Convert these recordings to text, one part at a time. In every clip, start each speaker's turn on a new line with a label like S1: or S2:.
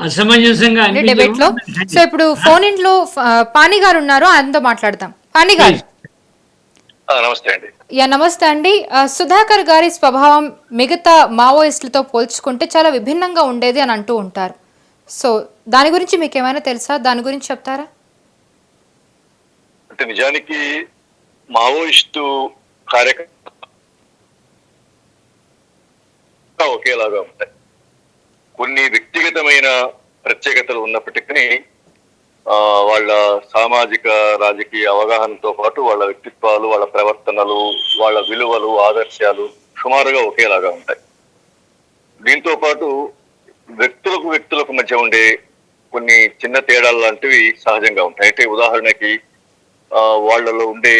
S1: అసమంజసంగా
S2: డిబేట్లో? సో ఇప్పుడు ఫోన్ ఇన్లో ఆ, పాణి గారు ఉన్నారు ఆయనతో మాట్లాడదాం. పాణి గారు.
S3: నమస్తే అండి.
S2: యా నమస్తే అండి. సుధాకర్ గారి స్వభావం మిగతా మావోయిస్టులతో పోల్చుకుంటే చాలా విభిన్నంగా ఉండేది అని అంటూ ఉంటారు. సో దాని గురించి మీకు ఏమైనా తెలుసా? దాని గురించి చెప్తారా?
S3: అంటే నిజానికి మావోయిస్టు కార్యకర్త ఒకేలాగా ఉంటాయి. కొన్ని వ్యక్తిగతమైన ప్రత్యేకతలు ఉన్నప్పటికీ వాళ్ళ సామాజిక రాజకీయ అవగాహనతో పాటు వాళ్ళ వ్యక్తిత్వాలు వాళ్ళ ప్రవర్తనలు వాళ్ళ విలువలు ఆదర్శాలు సుమారుగా ఒకేలాగా ఉంటాయి. దీంతో పాటు వ్యక్తులకు వ్యక్తులకు మధ్య ఉండే కొన్ని చిన్న తేడాలు లాంటివి సహజంగా ఉంటాయి. అంటే ఉదాహరణకి వాళ్ళలో ఉండే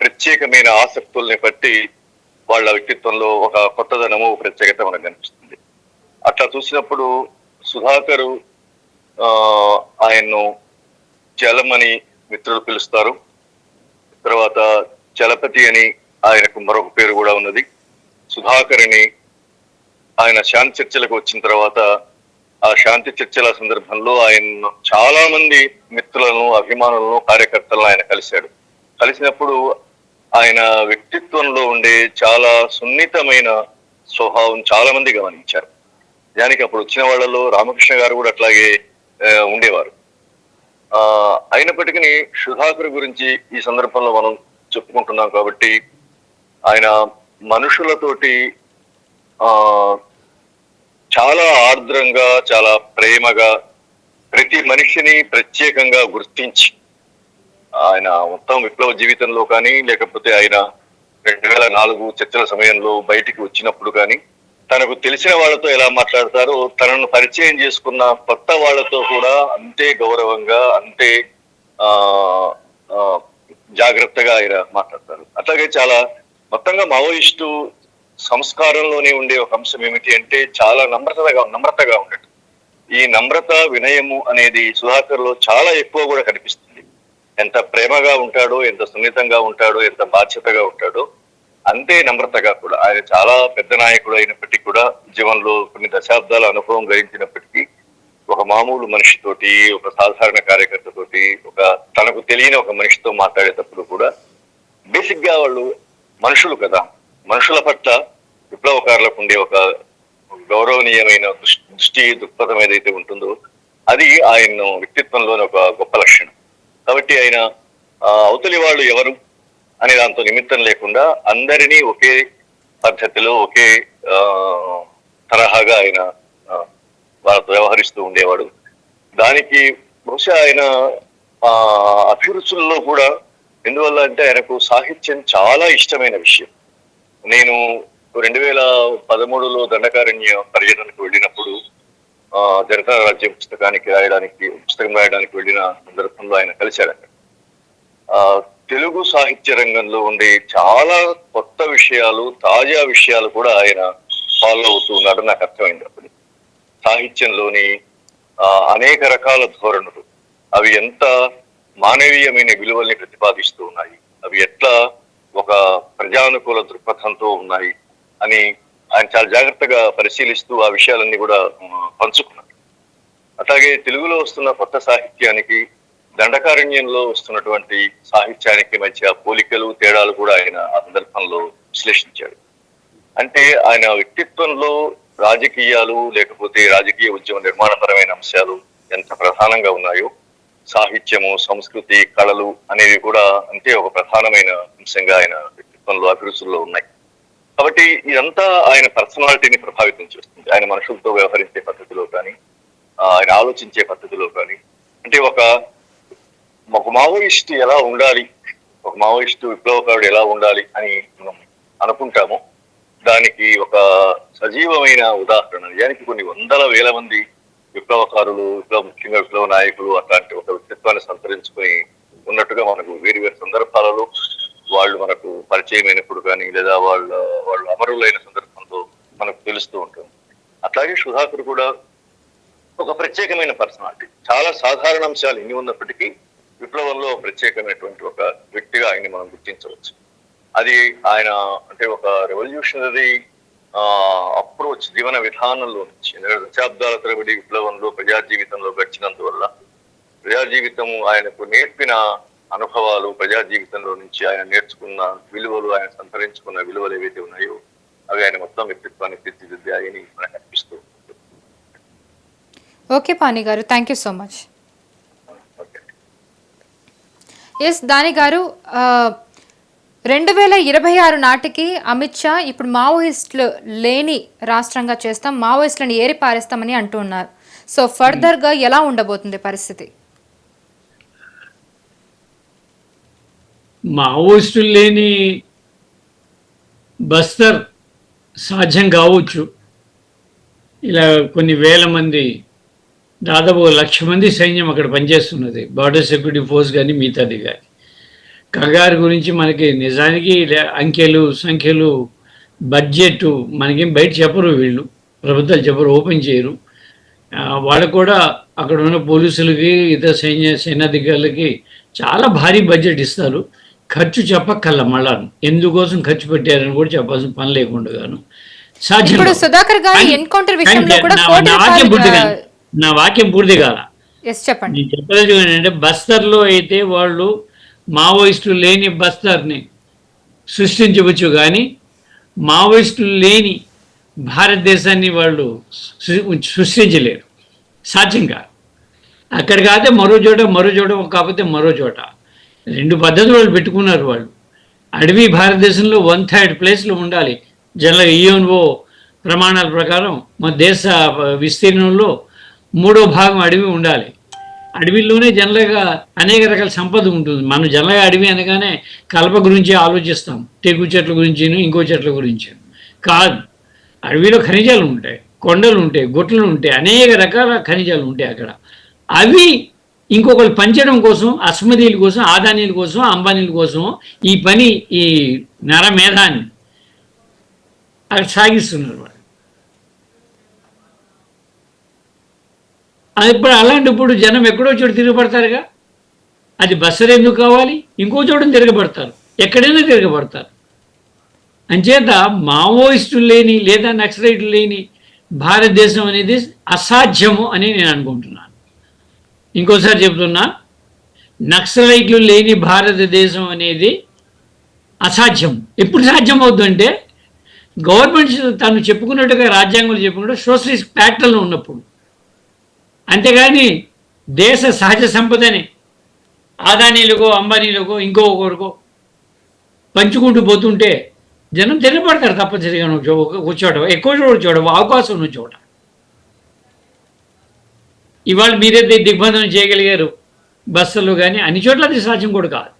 S3: ప్రత్యేకమైన ఆసక్తుల్ని బట్టి వాళ్ళ వ్యక్తిత్వంలో ఒక కొత్తదనము ప్రత్యేకత మనకు కనిపిస్తుంది. అట్లా చూసినప్పుడు సుధాకరు ఆయన్ను చలమని మిత్రులు పిలుస్తారు. తర్వాత చలపతి అని ఆయనకు మరొక పేరు కూడా ఉన్నది. సుధాకరిని ఆయన శాంతి చర్చలకు వచ్చిన తర్వాత ఆ శాంతి చర్చల సందర్భంలో ఆయన చాలా మంది మిత్రులను అభిమానులను కార్యకర్తలను ఆయన కలిశాడు. కలిసినప్పుడు ఆయన వ్యక్తిత్వంలో ఉండే చాలా సున్నితమైన స్వభావం చాలా మంది గమనించారు. దానికి అప్పుడు వచ్చిన వాళ్ళలో రామకృష్ణ గారు కూడా అట్లాగే ఉండేవారు. ఆ అయినప్పటికీ సుధాకర్ గురించి ఈ సందర్భంలో మనం చెప్పుకుంటున్నాం కాబట్టి ఆయన మనుషులతోటి ఆ చాలా ఆర్ద్రంగా చాలా ప్రేమగా ప్రతి మనిషిని ప్రత్యేకంగా గుర్తించి ఆయన మొత్తం విప్లవ జీవితంలో కానీ లేకపోతే ఆయన రెండు వేల నాలుగు చర్చల సమయంలో బయటికి వచ్చినప్పుడు కానీ తనకు తెలిసిన వాళ్ళతో ఎలా మాట్లాడతారో తనను పరిచయం చేసుకున్న కొత్త వాళ్ళతో కూడా అంతే గౌరవంగా అంతే ఆ జాగ్రత్తగా ఆయన మాట్లాడతారు. అట్లాగే చాలా మొత్తంగా మావోయిస్టు సంస్కారంలోనే ఉండే ఒక అంశం ఏమిటి అంటే చాలా నమ్రతగా నమ్రతగా ఉండటం. ఈ నమ్రత వినయము అనేది సుధాకర్లో చాలా ఎక్కువ కూడా కనిపిస్తుంది. ఎంత ప్రేమగా ఉంటాడో ఎంత సున్నితంగా ఉంటాడో ఎంత బాధ్యతగా ఉంటాడో అంతే నమ్రతగా కూడా. ఆయన చాలా పెద్ద నాయకుడు అయినప్పటికీ కూడా జీవనంలో కొన్ని దశాబ్దాల అనుభవం గ్రహించినప్పటికీ ఒక మామూలు మనిషితోటి ఒక సాధారణ కార్యకర్తతోటి ఒక తనకు తెలియని ఒక మనిషితో మాట్లాడేటప్పుడు కూడా బేసిక్గా వాళ్ళు మనుషులు కదా. మనుషుల పట్ల విప్లవకారులకు ఉండే ఒక గౌరవనీయమైన దృష్టి దృక్పథం ఏదైతే ఉంటుందో అది ఆయన వ్యక్తిత్వంలోని ఒక గొప్ప లక్షణం. కాబట్టి ఆయన అవతలి వాళ్ళు ఎవరు? అనే దాంతో నిమిత్తం లేకుండా అందరినీ ఒకే పద్ధతిలో ఒకే తరహాగా ఆయన వాళ్ళతో వ్యవహరిస్తూ ఉండేవాడు. దానికి బహుశా ఆయన ఆ అభిరుచుల్లో కూడా ఎందువల్ల అంటే ఆయనకు సాహిత్యం చాలా ఇష్టమైన విషయం. నేను రెండు వేల పదమూడులో దండకారణ్య పర్యటనకు వెళ్ళినప్పుడు ఆ జనతా రాజ్యం పుస్తకానికి రాయడానికి పుస్తకం రాయడానికి వెళ్ళిన సందర్భంలో ఆయన కలిశాడు అక్కడ ఆ తెలుగు సాహిత్య రంగంలో ఉండే చాలా కొత్త విషయాలు తాజా విషయాలు కూడా ఆయన ఫాలో అవుతూ ఉన్నాడు నాకు అర్థమైంది అప్పుడు. సాహిత్యంలోని ఆ, అనేక రకాల ధోరణులు అవి ఎంత మానవీయమైన విలువల్ని ప్రతిపాదిస్తూ ఉన్నాయి అవి ఎట్లా ఒక ప్రజానుకూల దృక్పథంతో ఉన్నాయి అని ఆయన చాలా జాగ్రత్తగా పరిశీలిస్తూ ఆ విషయాలన్నీ కూడా పంచుకున్నారు అట్లాగే తెలుగులో వస్తున్న కొత్త సాహిత్యానికి దండకారణ్యంలో వస్తున్నటువంటి సాహిత్యానికి మధ్య పోలికలు తేడాలు కూడా ఆయన ఆ సందర్భంలో విశ్లేషించాడు. అంటే ఆయన వ్యక్తిత్వంలో రాజకీయాలు లేకపోతే రాజకీయ ఉద్యమ నిర్మాణపరమైన అంశాలు ఎంత ప్రధానంగా ఉన్నాయో సాహిత్యము సంస్కృతి కళలు అనేవి కూడా అంతే ఒక ప్రధానమైన అంశంగా ఆయన వ్యక్తిత్వంలో అభిరుచుల్లో ఉన్నాయి. కాబట్టి ఇదంతా ఆయన పర్సనాలిటీని ప్రభావితం చేస్తుంది. ఆయన మనుషులతో వ్యవహరించే పద్ధతిలో కానీ ఆయన ఆలోచించే పద్ధతిలో కానీ అంటే ఒక ఒక మావోయిస్ట్ ఎలా ఉండాలి? ఒక మావోయిస్టు విప్లవకారుడు ఎలా ఉండాలి అని మనం అనుకుంటాము. దానికి ఒక సజీవమైన ఉదాహరణ. నిజానికి కొన్ని వందల వేల మంది విప్లవకారులు విప్లవ ముఖ్యంగా విప్లవ నాయకులు అట్లాంటి ఒక వ్యక్తిత్వాన్ని సంతరించుకొని ఉన్నట్టుగా మనకు వేరు వేరు సందర్భాలలో వాళ్ళు మనకు పరిచయమైనప్పుడు కానీ లేదా వాళ్ళ వాళ్ళు అమరులైన సందర్భంలో మనకు తెలుస్తూ ఉంటుంది. అట్లాగే సుధాకర్ కూడా ఒక ప్రత్యేకమైన పర్సనాలిటీ. చాలా సాధారణ అంశాలు ఎన్ని ఉన్నప్పటికీ విప్లవంలో ప్రత్యేకమైనటువంటి ఒక వ్యక్తిగా ఆయన్ని మనం గుర్తించవచ్చు అది ఆయన అంటే ఒక రెవల్యూషనరీ అప్రోచ్ జీవన విధానంలో నుంచి దశాబ్దాల తరబడి విప్లవంలో ప్రజా జీవితంలో గడిచినందువల్ల ప్రజా జీవితం ఆయనకు నేర్పిన అనుభవాలు ప్రజా జీవితంలో నుంచి ఆయన నేర్చుకున్న విలువలు ఆయన సంతరించుకున్న విలువలు ఏవైతే ఉన్నాయో అవి ఆయన మొత్తం వ్యక్తిత్వాన్ని తీర్చిదిద్దాయని మనకు అనిపిస్తూ ఉంటుంది.
S2: ఓకే పాని గారు thank you so much
S3: okay
S2: yes దాని గారు రెండు వేల ఇరవై ఆరు నాటికి అమిత్ షా ఇప్పుడు మావోయిస్టులు లేని రాష్ట్రంగా చేస్తాం మావోయిస్టులను ఏరి పారేస్తామని అంటూ ఉన్నారు. సో ఫర్దర్గా ఎలా ఉండబోతుంది పరిస్థితి?
S1: మావోయిస్టులు లేని బస్తర్ సాధ్యం కావచ్చు. ఇలా కొన్ని వేల మంది దాదాపు ఒక లక్ష మంది సైన్యం అక్కడ పనిచేస్తున్నది. బార్డర్ సెక్యూరిటీ ఫోర్స్ కానీ మిగతాది కానీ కగారు గురించి మనకి నిజానికి అంకెలు సంఖ్యలు బడ్జెట్ మనకేం బయట చెప్పరు వీళ్ళు. ప్రభుత్వాలు చెప్పరు ఓపెన్ చేయరు. ఆ, వాళ్ళకు కూడా అక్కడ ఉన్న పోలీసులకి ఇతర సైన్య సైనాధికారులకి చాలా భారీ బడ్జెట్ ఇస్తారు. ఖర్చు చెప్పక్కర్ల మళ్ళా ఎందుకోసం ఖర్చు పెట్టారని కూడా చెప్పాల్సిన పని లేకుండా గాను. సాధ్యం.
S2: సుధాకర్ గారి ఎన్కౌంటర్ విషయంలో కూడా
S1: నా- వాక్యం పూర్తి కాల.
S2: చెప్పండి.
S1: నేను చెప్పదలుచుకున్నాను ఏంటంటే బస్తర్లో అయితే వాళ్ళు మావోయిస్టులు లేని బస్తర్ని సృష్టించవచ్చు కానీ మావోయిస్టులు లేని భారతదేశాన్ని వాళ్ళు సృష్టించలేరు. సాధ్యం కాదు. అక్కడ కాదే మరో చోట మరో చోట కాకపోతే మరో చోట. రెండు పద్ధతులు వాళ్ళు పెట్టుకున్నారు వాళ్ళు. అడవి భారతదేశంలో వన్ థర్డ్ ప్లేస్లో ఉండాలి. జనరల్గా ఈఎన్ఓ ప్రమాణాల ప్రకారం మన దేశ విస్తీర్ణంలో మూడో భాగం అడవి ఉండాలి. అడవిలోనే జనరల్గా అనేక రకాల సంపద ఉంటుంది. మనం జనరల్గా అడవి అనగానే కలప గురించి ఆలోచిస్తాం. టేకు చెట్ల గురించి ఇంకో చెట్ల గురించి. కాదు. అడవిలో ఖనిజాలు ఉంటాయి. కొండలు ఉంటాయి. గుట్టలు ఉంటాయి. అనేక రకాల ఖనిజాలు ఉంటాయి అక్కడ. అవి ఇంకొకరు పంచడం కోసం అస్మదీల కోసం ఆదానీల కోసం అంబానీల కోసం ఈ పని ఈ నరమేధాన్ని అక్కడ సాగిస్తున్నారు అది ఇప్పుడు జనం ఎక్కడో చోటు తిరగబడతారుగా? అది బస్సర్ ఎందుకు కావాలి? ఇంకో చోట తిరగబడతారు. ఎక్కడైనా తిరగబడతారు. అంచేత మావోయిస్టులు లేని లేదా నక్సలైట్లు లేని భారతదేశం అనేది అసాధ్యము అని నేను అనుకుంటున్నాను. ఇంకోసారి చెప్తున్నా నక్సలైట్లు లేని భారతదేశం అనేది అసాధ్యం ఎప్పుడు సాధ్యం అవుతుందంటే గవర్నమెంట్ తను చెప్పుకున్నట్టుగా రాజ్యాంగంలో చెప్పుకున్నట్టు సోషలిస్ట్ ప్యాటర్న్ ఉన్నప్పుడు. అంతేగాని దేశ సహజ సంపదని ఆదానీలకో అంబానీలకో ఇంకో ఒకరికో పంచుకుంటూ పోతుంటే జనం తిరగబడతారు తప్పనిసరిగా చోట ఎక్కువ చోట చోట అవకాశం ఉన్న చోట. ఇవాళ మీరే దిగ్బంధనం చేయగలిగారు? బస్సులు కానీ అన్ని చోట్ల అది సాధ్యం కూడా కాదు.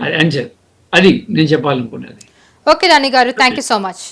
S1: అది అంచే అది నేను చెప్పాలనుకున్నది.
S2: ఓకే దాని గారు. Thank you so much.